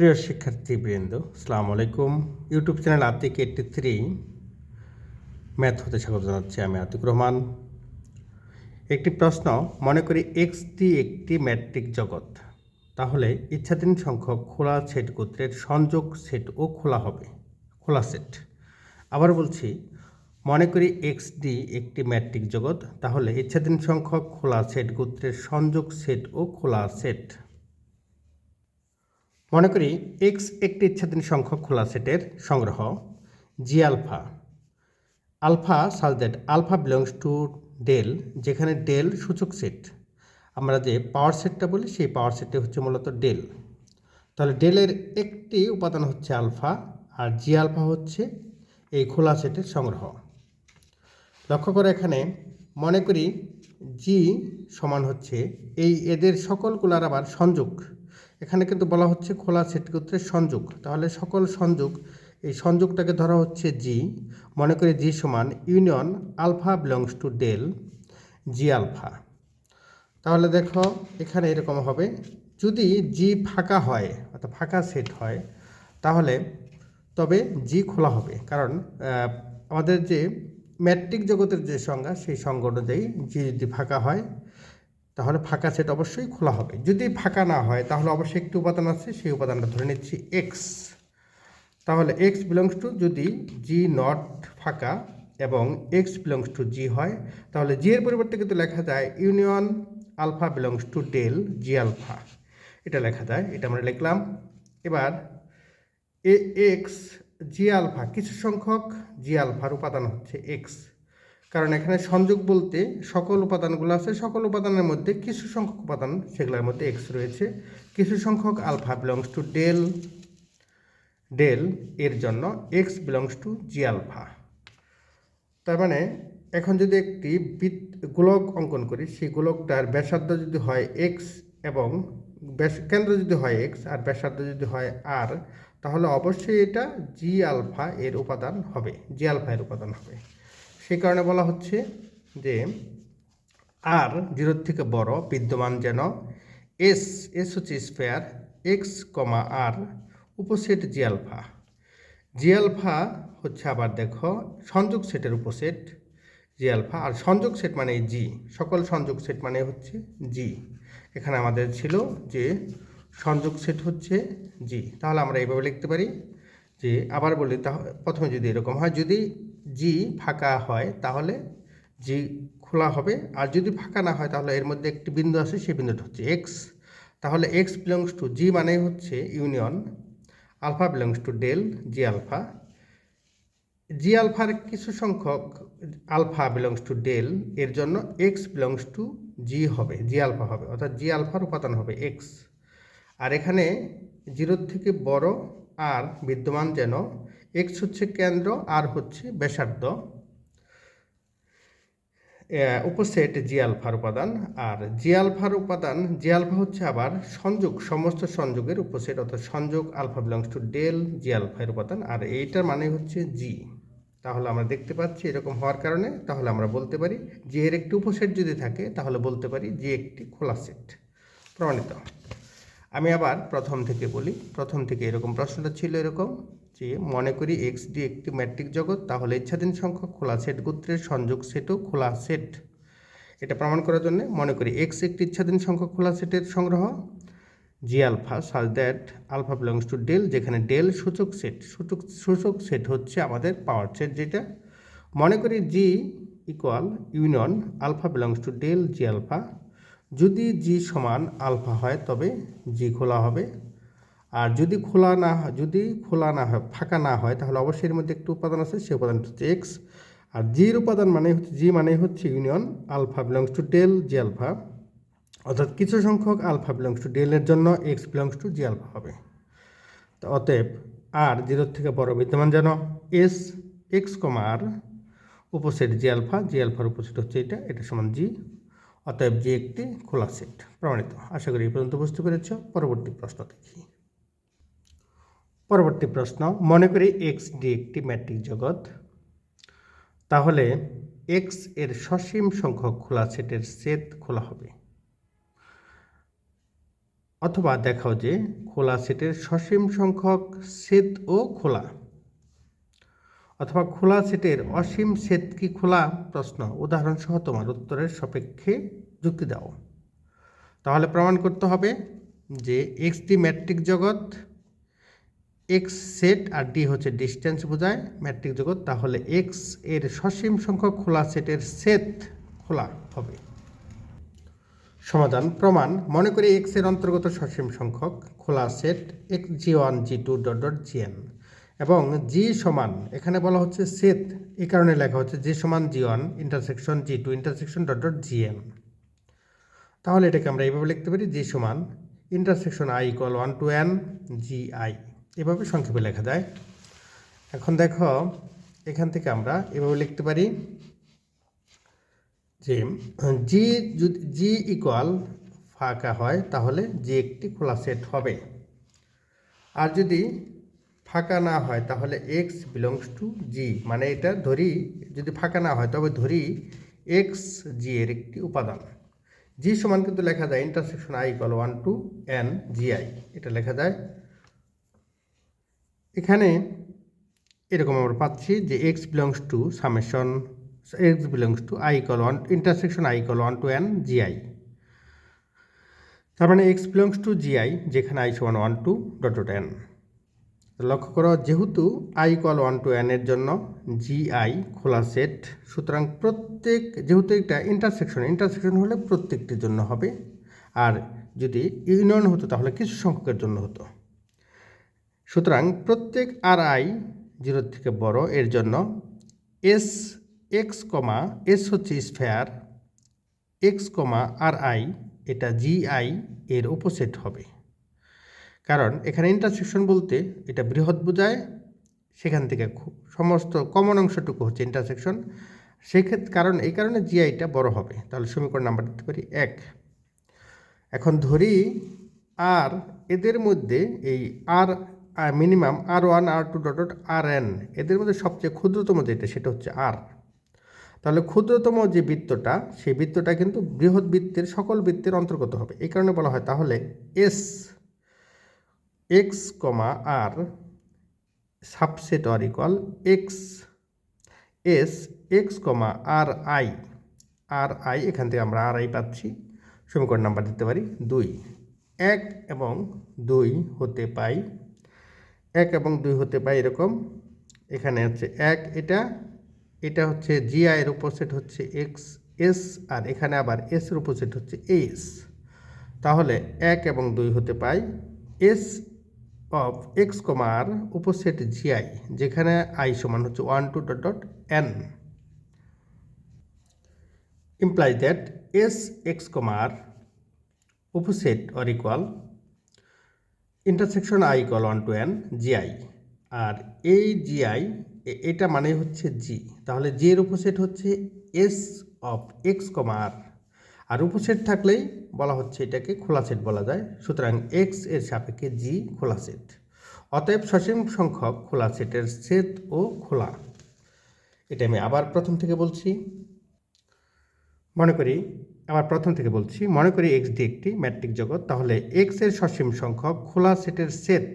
প্রিয় শিক্ষার্থীবৃন্দ সালাম আলাইকুম। YouTube channel Atik eighty three math হতে স্বাগত জানাচ্ছি আমি আতিক রহমান। একটি প্রশ্ন, মনে করি এক্স ডি একটি ম্যাট্রিক জগৎ, তাহলে ইচ্ছাধীন সংখ্যক খোলা সেট গোত্রের সংযোগ সেট ও খোলা হবে, খোলা সেট। আবার বলছি, মনে করি এক্স ডি একটি ম্যাট্রিক জগৎ, তাহলে ইচ্ছাধীন সংখ্যক খোলা সেট গোত্রের সংযোগ সেট ও খোলা সেট। মনে করি এক্স একটি ইচ্ছাধীন সংখ্যক খোলা সেটের সংগ্রহ G alpha alpha such that alpha belongs to del যেখানে ডেল সূচক সেট আমরা যে পাওয়ার সেটটা বলি, সেই পাওয়ার সেটটি হচ্ছে মূলত ডেল তাহলে ডেলের একটি উপাদান হচ্ছে আলফা আর জি আলফা হচ্ছে এই খোলা সেটের সংগ্রহ। লক্ষ্য করে এখানে মনে করি জি সমান হচ্ছে এই এদের সকল সকলগুলার আবার সংযোগ। এখানে কিন্তু বলা হচ্ছে খোলা সেট গোত্রের সংযোগ। তাহলে সকল সংযোগ, এই সংযোগটাকে ধরা হচ্ছে জি মনে করি জি সমান union alpha belongs to del G alpha. তাহলে দেখো, এখানে এরকম হবে। যদি জি ফাঁকা হয়, অর্থাৎ ফাঁকা সেট হয়, তাহলে তবে জি খোলা হবে। কারণ আমাদের যে ম্যাট্রিক জগতের যে সংজ্ঞা, সেই সংজ্ঞা অনুযায়ী জি যদি ফাঁকা হয় তাহলে ফাঁকা সেট অবশ্যই খোলা হবে। যদি ফাঁকা না হয়, তাহলে অবশ্যই একটি উপাদান আছে, সেই উপাদানটা ধরে নিচ্ছি এক্স তাহলে এক্স বিলংস টু যদি জি নট ফাঁকা এবং এক্স বিলংস টু জি হয়, তাহলে জি এর পরিবর্তে কিন্তু লেখা যায় union alpha belongs to del G alpha এটা লেখা যায়, এটা আমরা লিখলাম। এবার এ এক্স জি আলফা কিছু সংখ্যক জি আলফার উপাদান হচ্ছে এক্স কারণ এখানে সংযোগ বলতে সকল উপাদানগুলো আছে। সকল উপাদানের মধ্যে কিছু সংখ্যক উপাদান, সেগুলোর মধ্যে এক্স রয়েছে। কিছু সংখ্যক alpha belongs to del del এর জন্য X belongs to G alpha তার মানে এখন যদি একটি বৃত্ত গোলক অঙ্কন করি, সেই গোলকটার ব্যাসার্ধ যদি হয় এক্স এবং কেন্দ্র যদি হয় এক্স আর ব্যাসার্ধ যদি হয় আর তাহলে অবশ্যই এটা জি আলফা এর উপাদান হবে জি আলফা এর উপাদান হবে। সেই কারণে বলা হচ্ছে যে আর জিরোর থেকে বড় বিদ্যমান যেন এস এস হচ্ছে স্পেয়ার এক্স কমা আর উপসেট জি আলফা। জি আলফা হচ্ছে আবার দেখো সংযোগ সেটের উপসেট জি আলফা। আর সংযোগ সেট মানে জি, সকল সংযোগ সেট মানে হচ্ছে জি। এখানে আমাদের ছিল যে সংযোগ সেট হচ্ছে জি। তাহলে আমরা এইভাবে লিখতে পারি যে আবার বলি তাহলে প্রথমে যদি এরকম হয়, যদি জি ফাঁকা হয়, তাহলে জি খোলা হবে। আর যদি ফাঁকা না হয়, তাহলে এর মধ্যে একটি বিন্দু আছে, সেই বিন্দুটা হচ্ছে এক্স তাহলে এক্স বিলংস টু জি মানে হচ্ছে union alpha belongs to del G alpha G আলফার কিছু সংখ্যক আলফা বিলংস টু ডেল এর জন্য এক্স বিলংস টু জি হবে জি আলফা হবে, অর্থাৎ জি আলফার উপাদান হবে এক্স আর এখানে জিরোর থেকে বড় আর বিদ্যমান যেন এক্স হচ্ছে কেন্দ্র আর হচ্ছে ব্যাসার্ধ। উপসেট জি আলফার উপাদান, আর জি আলফার উপাদান জি আলফা হচ্ছে আবার সংযোগ, সমস্ত সংযোগের উপসেট, অর্থাৎ সংযোগ alpha belongs to del G alpha এর উপাদান, আর এইটার মানে হচ্ছে জি তাহলে আমরা দেখতে পাচ্ছি এরকম হওয়ার কারণে, তাহলে আমরা বলতে পারি যে এর একটি উপসেট যদি থাকে, তাহলে বলতে পারি জি একটি খোলা সেট। প্রমাণিত। আমি আবার প্রথম থেকে বলি, প্রথম থেকে এরকম প্রশ্নটা ছিল এরকম যে মনে করি এক্স ডি একটি ম্যাট্রিক জগৎ, তাহলে ইচ্ছাধীন সংখ্যক খোলা সেট গোত্রের সংযোগ সেটও খোলা সেট। এটা প্রমাণ করার জন্য মনে করি এক্স একটি ইচ্ছাধীন সংখ্যক খোলা সেটের সংগ্রহ। G alpha such that alpha belongs to del যেখানে ডেল সূচক সেট। সূচক সূচক সেট হচ্ছে আমাদের পাওয়ার সেট যেটা। মনে করি G equal union alpha belongs to del G alpha যদি জি সমান আলফা হয়, তবে জি খোলা হবে। আর যদি খোলা না হয়, যদি খোলা না হয়, ফাঁকা না হয়, তাহলে অবশ্যই এর মধ্যে একটি উপাদান আছে, সেই উপাদানটা হচ্ছে এক্স আর জির উপাদান মানে হচ্ছে জি মানে হচ্ছে union alpha belongs to del G alpha অর্থাৎ কিছু সংখ্যক আলফা বিলংস টু ডেলের জন্য X belongs to G alpha হবে। তো অতএব আর জিরোর থেকে বড় বিদ্যমান যেন এস এক্স কমা আর উপসেট জি আলফা জি আলফার উপসেট হচ্ছে এটা এটা সমান জি অতএব জি একটি খোলা সেট প্রমাণিত। আশা করি এই পর্যন্ত বুঝতে পেরেছ। পরবর্তী প্রশ্ন দেখি। পরবর্তী প্রশ্ন, মনে করি এক্স ডি একটি ম্যাট্রিক জগৎ। তাহলে এক্সের সসীম সংখ্যক খোলা সেটের সেট খোলা হবে। অথবা দেখাও যে খোলা সেটের সসীম সংখ্যক সেট ও খোলা। অথবা খোলা সেটের অসীম সেট কি খোলা? প্রশ্ন, উদাহরণসহ তোমার উত্তরের সাপেক্ষে যুক্তি দাও। তাহলে প্রমাণ করতে হবে যে এক্স ডি ম্যাট্রিক জগৎ এক্স সেট আর ডি হচ্ছে ডিস্টেন্স বোঝায় ম্যাট্রিক জগৎ। তাহলে এক্সের সসীম সংখ্যক খোলা সেটের সেট খোলা হবে। সমাধান, প্রমাণ। মনে করি এক্সের অন্তর্গত সসীম সংখ্যক খোলা set X G one G two dot dot G N এবং জি সমান, এখানে বলা হচ্ছে সেট এই কারণে লেখা হচ্ছে জি সমান G one intersection G two intersection dot dot G N তাহলে এটাকে আমরা এইভাবে লিখতে পারি জি সমান intersection I equal one to N G I এভাবে সংক্ষেপে লেখা যায়। এখন দেখো, এখান থেকে আমরা এভাবে লিখতে পারি যে জি যদি জি ইকুয়াল ফাঁকা হয়, তাহলে জি একটি খোলা সেট হবে। আর যদি ফাঁকা না হয়, তাহলে এক্স বিলংস টু জি মানে এটা ধরি, যদি ফাঁকা না হয়, তবে ধরি এক্স জি এর একটি উপাদান। জি সমান কিন্তু লেখা যায় intersection I equal one to N G I এটা লেখা যায় এখানে এরকম আমরা পাচ্ছি যে X belongs to summation X belongs to I equal one intersection I equal one to N G I তার মানে X belongs to G I যেখানে আই সমান one to dot dot N লক্ষ্য করো, যেহেতু I equal one to N এর জন্য G I খোলা সেট সুতরাং প্রত্যেক, যেহেতু একটা ইন্টারসেকশন ইন্টারসেকশন হলে প্রত্যেকটির জন্য হবে। আর যদি ইউনিয়ন হতো, তাহলে কিছু সংখ্যকের জন্য হতো। সুতরাং প্রত্যেক আর আই জিরোর থেকে বড় এর জন্য এস এক্স কমা এস হচ্ছে sphere X comma R I এটা জি আই এর উপসেট হবে। কারণ এখানে ইন্টারসেকশন বলতে এটা বৃহৎ বোঝায়, সেখান থেকে সমস্ত কমন অংশটুকু হচ্ছে ইন্টারসেকশন সেক্ষেত্রে কারণ এই কারণে জিআইটা বড় হবে। তাহলে সমীকরণ নাম্বার দিতে পারি এক। এখন ধরি আর এদের মধ্যে এই r minimum r one, r two dot dot r N এদের মধ্যে সবচেয়ে ক্ষুদ্রতম যেটা, সেটা হচ্ছে আর। তাহলে ক্ষুদ্রতম যে বৃত্তটা, সেই বৃত্তটা কিন্তু বৃহৎ বৃত্তের, সকল বৃত্তের অন্তর্গত হবে। এই কারণে বলা হয় তাহলে S, X comma r subset or equal X, S, X comma r I. R I, এখান থেকে আমরা আর আই পাচ্ছি। সমীকরণ নাম্বার দিতে পারি দুই। এক এবং দুই হতে পাই এক এবং দুই হতে পাই এরকম। এখানে হচ্ছে এক এটা এটা হচ্ছে জিআই এর উপসেট হচ্ছে এক্স এস আর এখানে আবার এস এর উপসেট হচ্ছে এস তাহলে এক এবং দুই হতে পাই এস অফ এক্স কমার উপসেট জিআই যেখানে আই সমান হচ্ছে one to dot dot N implies that s x comma opposite or equal intersection i equal 1 to n gi আর এই জিআই এটা মানে হচ্ছে জি তাহলে জি এর উপসেট হচ্ছে S of X comma r আর উপসেট থাকলেই বলা হচ্ছে এটাকে খোলা সেট বলা যায়। সুতরাং এক্সের সাপেক্ষে জি খোলা সেট। অতএব সসীম সংখ্যক খোলা সেটের সেট ও খোলা। এটা আমি আবার প্রথম থেকে বলছি। মনে করি আবার প্রথম থেকে বলছি, মনে করি এক্স ডি একটি ম্যাট্রিক জগৎ, তাহলে এক্সের সসীম সংখ্যক খোলা সেটের সেট,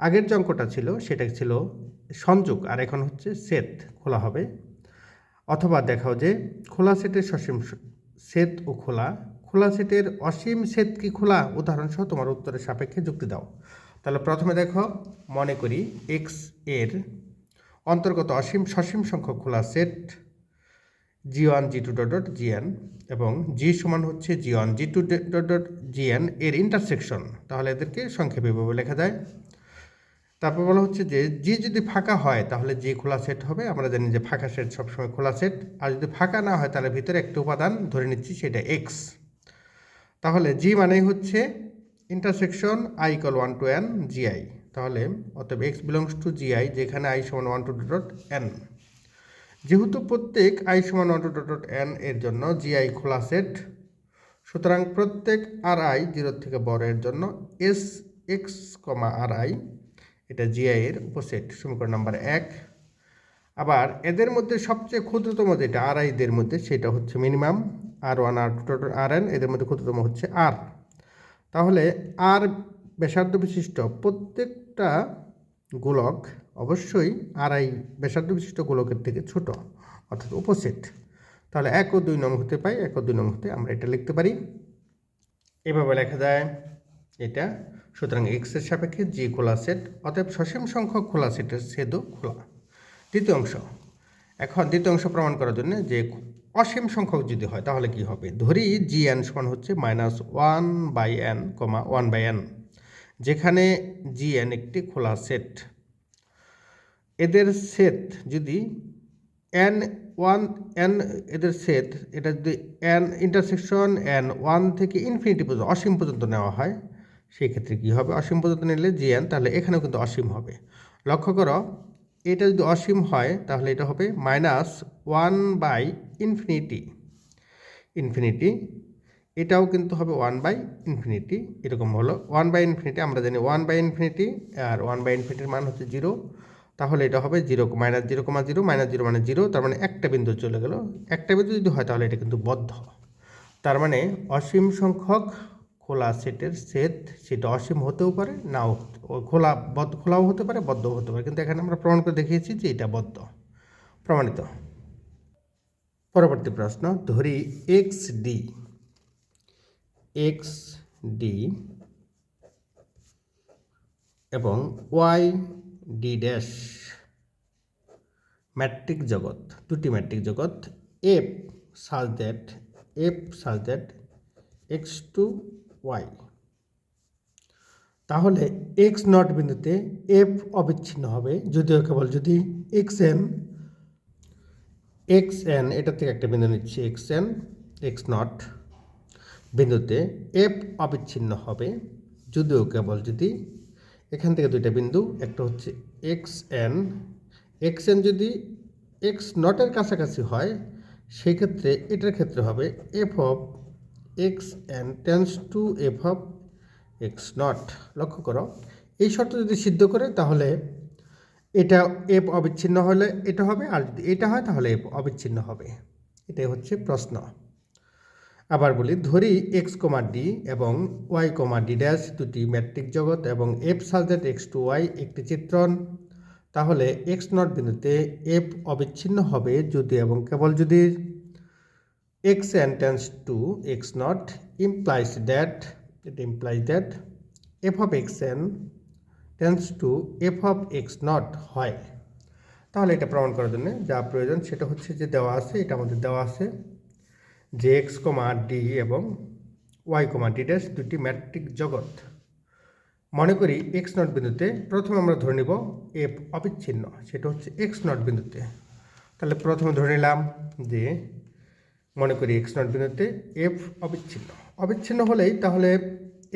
আগের যে অঙ্কটা ছিল সেটা ছিল সংযোগ, আর এখন হচ্ছে সেট, খোলা হবে। অথবা দেখাও যে খোলা সেটের সসীম সেট ও খোলা খোলা সেটের অসীম সেট কি খোলা? উদাহরণসহ তোমার উত্তরের সাপেক্ষে যুক্তি দাও। তাহলে প্রথমে দেখো, মনে করি এক্সের অন্তর্গত অসীম সসীম সংখ্যক খোলা set G one G two dot dot G N এবং জি সমান হচ্ছে G one G two dot dot G N এর ইন্টারসেকশন তাহলে এদেরকে সংক্ষেপে এভাবে লেখা যায়। তারপর বলা হচ্ছে যে জি যদি ফাঁকা হয়, তাহলে জি খোলা সেট হবে, আমরা জানি যে ফাঁকা সেট সবসময় খোলা সেট আর যদি ফাঁকা না হয়, তাহলে ভিতরে একটা উপাদান, ধরে নিচ্ছি সেটা এক্স তাহলে জি মানেই হচ্ছে intersection I equal one to N G I তাহলে অতএব X belongs to G I যেখানে আই সমান ওয়ান টু ডট এন যেহেতু প্রত্যেক আই সমান one to dot dot N এর জন্য জিআই খোলা সেট সুতরাং প্রত্যেক আর আই জিরোর থেকে বড় এর জন্য S X comma r I এটা জিআই এর উপসেট সমীকরণ নাম্বার এক। আবার এদের মধ্যে সবচেয়ে ক্ষুদ্রতম যেটা আর আইদের মধ্যে, সেটা হচ্ছে minimum r one r two r N এদের মধ্যে ক্ষুদ্রতম হচ্ছে আর তাহলে আর ব্যাসার্ধ বিশিষ্ট প্রত্যেকটা গোলক অবশ্যই আড়াই ব্যাসার্ধ বিশিষ্ট গোলকের থেকে ছোট, অর্থাৎ অপোজিট তাহলে এক ও দুই নং হতে পাই, এক ও দুই নং হতে আমরা এটা লিখতে পারি। এভাবে লেখা যায় এটা। সুতরাং এক্সের সাপেক্ষে জি খোলা সেট অতএব সসীম সংখ্যক খোলা সেটের ছেদও খোলা। দ্বিতীয় অংশ। এখন দ্বিতীয় অংশ প্রমাণ করার জন্য যে অসীম সংখ্যক যদি হয়, তাহলে কি হবে? ধরি জি এন সমান হচ্ছে minus one by N comma one by N যেখানে জি এন একটি খোলা সেট এদের সেট যদি এন ওয়ান এন এদের সেট এটা যদি এন ইন্টারসেকশন এন ওয়ান থেকে ইনফিনিটি পর্যন্ত, অসীম পর্যন্ত নেওয়া হয়, সেই ক্ষেত্রে কী হবে? অসীম পর্যন্ত নিলে জি এন তাহলে এখানেও কিন্তু অসীম হবে। লক্ষ্য করো, এটা যদি অসীম হয়, তাহলে এটা হবে minus one by infinity infinity এটাও কিন্তু হবে ওয়ান বাই ইনফিনিটি এরকম হলো। ওয়ান বাই ইনফিনিটি আমরা জানি ওয়ান বাই ইনফিনিটি আর ওয়ান বাই ইনফিনিটির মান হচ্ছে জিরো তাহলে এটা হবে zero minus zero comma zero minus zero মানে জিরো তার মানে একটা বিন্দু চলে গেল। একটা বিন্দু যদি হয় তাহলে এটা কিন্তু বদ্ধ। তার মানে অসীম সংখ্যক খোলা সেটের সেট সেটা অসীম হতেও পারে, নাও খোলা, বদ্ধ, খোলাও হতে পারে, বদ্ধও হতে পারে। কিন্তু এখানে আমরা প্রমাণ করে দেখিয়েছি যে এটা বদ্ধ। প্রমাণিত। পরবর্তী প্রশ্ন, ধরি এক্স ডি এক্স ডি এবং ওয়াই ডি ড্যাশ ম্যাট্রিক জগৎ, দুটি ম্যাট্রিক জগৎ, F such that, F such that X to Y. তাহলে এক্স নট বিন্দুতে এফ অবিচ্ছিন্ন হবে, যদিও কেবল যদি এক্স এন এক্স এন এটা থেকে একটা বিন্দু নিচ্ছি, এক্স এন, এক্স নট। বিন্দুতে এফ অবিচ্ছিন্ন হবে, যদিও কেবল যদি এখান থেকে দুইটা বিন্দু, একটা হচ্ছে এক্স এন এক্স এন যদি এক্স নটের কাছাকাছি হয়, সেই ক্ষেত্রে এটার ক্ষেত্রে হবে F of X N tends to F of X not লক্ষ্য করো, এই শর্ত যদি সিদ্ধ করে, তাহলে এটা এফ অবিচ্ছিন্ন হলে এটা হবে, আর যদি এটা হয়, তাহলে এফ অবিচ্ছিন্ন হবে। এটাই হচ্ছে প্রশ্ন। আবার বলি, ধরি এক্স কমা ডি এবং ওয়াই কমা ডি ড্যাশ দুটি ম্যাট্রিক জগৎ এবং F such that X to Y একটি চিত্রণ। তাহলে এক্স নট বিন্দুতে এফ অবিচ্ছিন্ন হবে যদি এবং কেবল যদি। X N tends to X not implies that it implies that F of X N tends to F of X not হয়। তাহলে এটা প্রমাণ করার জন্য যা প্রয়োজন সেটা হচ্ছে যে দেওয়া আছে, এটা আমাদের দেওয়া আছে। যে এক্স কমা ডি এবং ওয়াই কমা ডি ড্যাশ দুটি ম্যাট্রিক জগৎ। মনে করি এক্স নট বিন্দুতে প্রথমে আমরা ধরে নিব এফ অবিচ্ছিন্ন, সেটা হচ্ছে এক্স নট বিন্দুতে। তাহলে প্রথমে ধরে নিলাম যে মনে করি এক্স নট বিন্দুতে এফ অবিচ্ছিন্ন। অবিচ্ছিন্ন হলেই তাহলে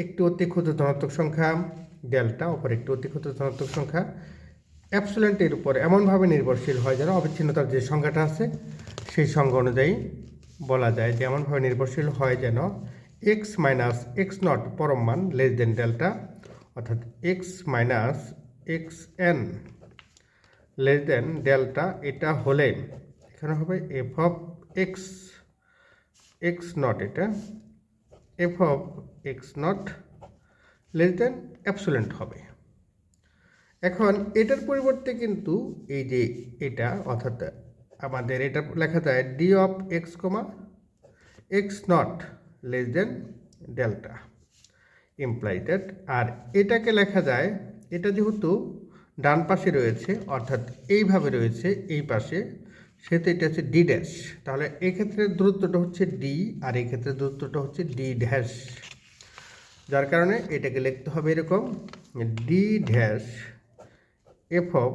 একটি অতি ক্ষুদ্র ধনাত্মক সংখ্যা ডেল্টা অপর একটি অতি ক্ষুদ্র ধনাত্মক সংখ্যা অ্যাপসুলেন্টের উপর এমনভাবে নির্ভরশীল হয় যেন অবিচ্ছিন্নতার যে সংখ্যাটা আছে, সেই সংখ্যা অনুযায়ী বলা যায় যে এমনভাবে নির্ভরশীল হয় যেন এক্স মাইনাস এক্স নট পরম মান লেস দেন ডেল্টা অর্থাৎ X minus X N less than delta এটা হলে এখানে হবে F of X X not এটা F of X not less than epsilon হবে। এখন এটার পরিবর্তে কিন্তু এই যে এটা, অর্থাৎ আমাদের এটা লেখা যায় D of X comma X not less than delta implied আর এটাকে লেখা যায়, এটা যেহেতু ডান পাশে রয়েছে, অর্থাৎ এইভাবে রয়েছে, এই পাশে, সেহেতু এটা হচ্ছে ডি ড্যাশ তাহলে এক্ষেত্রে দূরত্বটা হচ্ছে ডি আর এই ক্ষেত্রে দূরত্বটা হচ্ছে ডি ড্যাশ যার কারণে এটাকে লিখতে হবে এরকম D dash F of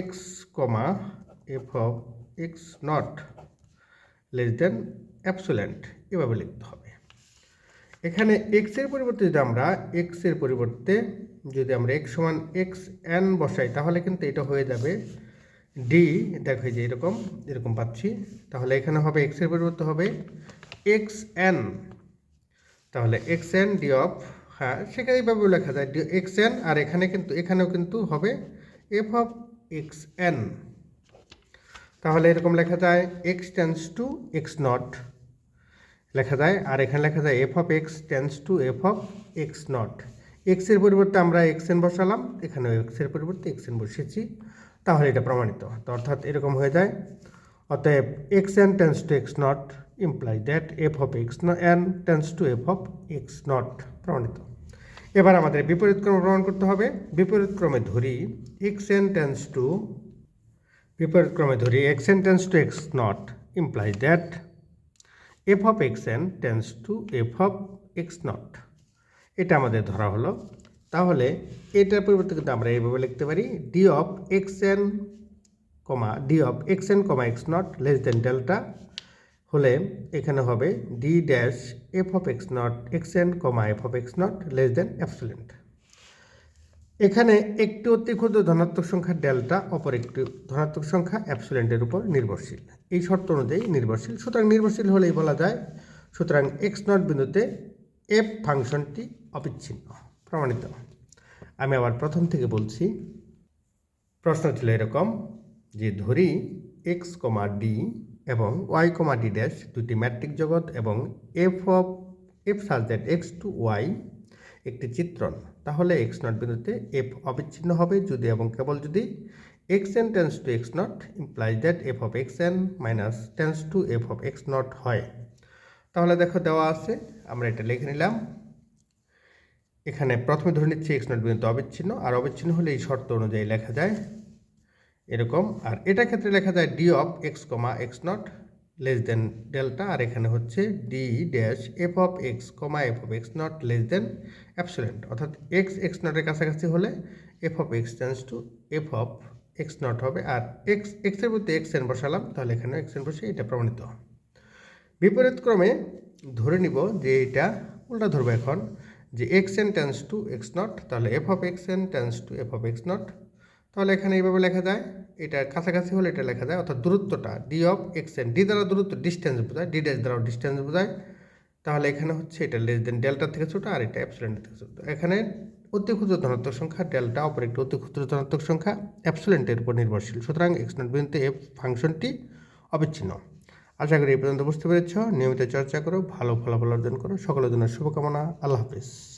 X comma F of X not less than epsilon এভাবে লিখতে হবে। এখানে এক্সের পরিবর্তে যদি আমরা এক্সের পরিবর্তে যদি আমরা এক্স সমান এক্স এন বসাই, তাহলে কিন্তু এটা হয়ে যাবে ডি দেখো যে এরকম এরকম পাচ্ছি। তাহলে এখানে হবে এক্সের পরিবর্তে হবে এক্স এন তাহলে এক্স এন ডি অফ হ্যাঁ সেখানে এইভাবেও লেখা যায় ডি এক্স এন আর এখানে কিন্তু, এখানেও কিন্তু হবে এফ অফ এক্স এন তাহলে এরকম লেখা যায় X tends to X not লেখা যায়, আর এখানে লেখা যায় F of X tends to F of X not এক্সের পরিবর্তে আমরা এক্স এন বসালাম, এখানেও এক্সের পরিবর্তে এক্স এন বসিয়েছি। তাহলে এটা প্রমাণিত। অর্থাৎ এরকম হয়ে যায়। অতএব X N tends to X not imply that F of X N tends to F of X not প্রমাণিত। এবার আমাদের বিপরীত ক্রমে প্রমাণ করতে হবে। বিপরীত ক্রমে ধরি এক্স এন টেন্স টু বিপরীত ক্রমে ধরি X N tends to X not imply that F of X N tends to F of X not এটা আমাদের ধরা হলো। তাহলে এটার পরিবর্তে কিন্তু আমরা এইভাবে লিখতে পারি D of X N comma D of X N comma X not less than delta হলে এখানে হবে D dash F of X not X N comma F of X not less than epsilon এখানে একটি অতি ক্ষুদ্র ধনাত্মক সংখ্যা delta, অপর একটি ধনাত্মক সংখ্যা অ্যাপসুলেন্টের উপর নির্ভরশীল। এই শর্ত অনুযায়ী নির্ভরশীল। সুতরাং নির্ভরশীল হলেই বলা যায়, সুতরাং এক্স নট বিন্দুতে এফ ফাংশনটি অবিচ্ছিন্ন, প্রমাণিত। আমি আবার প্রথম থেকে বলছি, প্রশ্ন ছিল এরকম যে ধরি এক্স কমা ডি এবং ওয়াই কমা ডি ড্যাশ দুটি ম্যাট্রিক জগৎ এবং F of F such that X to Y একটি চিত্রণ। তাহলে এক্স নট বিন্দুতে এফ অবিচ্ছিন্ন হবে যদি এবং কেবল যদি X N tends to X not implies that F of X N minus tends to F of X not হয়। তাহলে দেখো দেওয়া আছে, আমরা এটা লিখে নিলাম। এখানে প্রথমে ধরে নিচ্ছি এক্স নট বিন্দু অবিচ্ছিন্ন, আর অবিচ্ছিন্ন হলে এই শর্ত অনুযায়ী লেখা যায়। এরকম, আর এটা ক্ষেত্রে লেখা যায় D of X comma X not less than delta আর এখানে হচ্ছে D dash F of X comma F of X not less than epsilon অর্থাৎ এক্স এক্স নটের কাছাকাছি হলে F of X tends to F of X not হবে। আর x এক্সের প্রতি এক্স এন বসালাম, তাহলে এখানে এক্স এন বসে এটা প্রমাণিত। বিপরীত ক্রমে ধরে নিব যে এটা উল্টা ধরবো এখন, যে X N tends to X not তাহলে F of X N tends to F of X not তাহলে এখানে এইভাবে লেখা যায়, এটা কাছাকাছি হলে এটা লেখা যায়, অর্থাৎ দূরত্বটা D of X N D দ্বারা দূরত্ব ডিস্টেন্স বোঝায় ডি ড্যাশ দ্বারাও ডিস্টেন্স বোঝায়। তাহলে এখানে হচ্ছে এটা লেস দেন ডেল্টা থেকে ছোটো আর এটা অ্যাপসুলেন্ট থেকে ছোটো। এখানে অতি ক্ষুদ্র ধনাত্মক সংখ্যা ডেল্টা অপর একটি অতি ক্ষুদ্র ধনাত্মক সংখ্যা অ্যাপসুলেন্টের উপর নির্ভরশীল। সুতরাং এক্স নট বিন্দুতে এফ ফাংশনটি অবিচ্ছিন্ন। আশা করি এই পর্যন্ত বুঝতে পেরেছ। নিয়মিত চর্চা করো, ভালো ফলাফল অর্জন করো। সকলের জন্য শুভকামনা। আল্লাহ হাফিজ।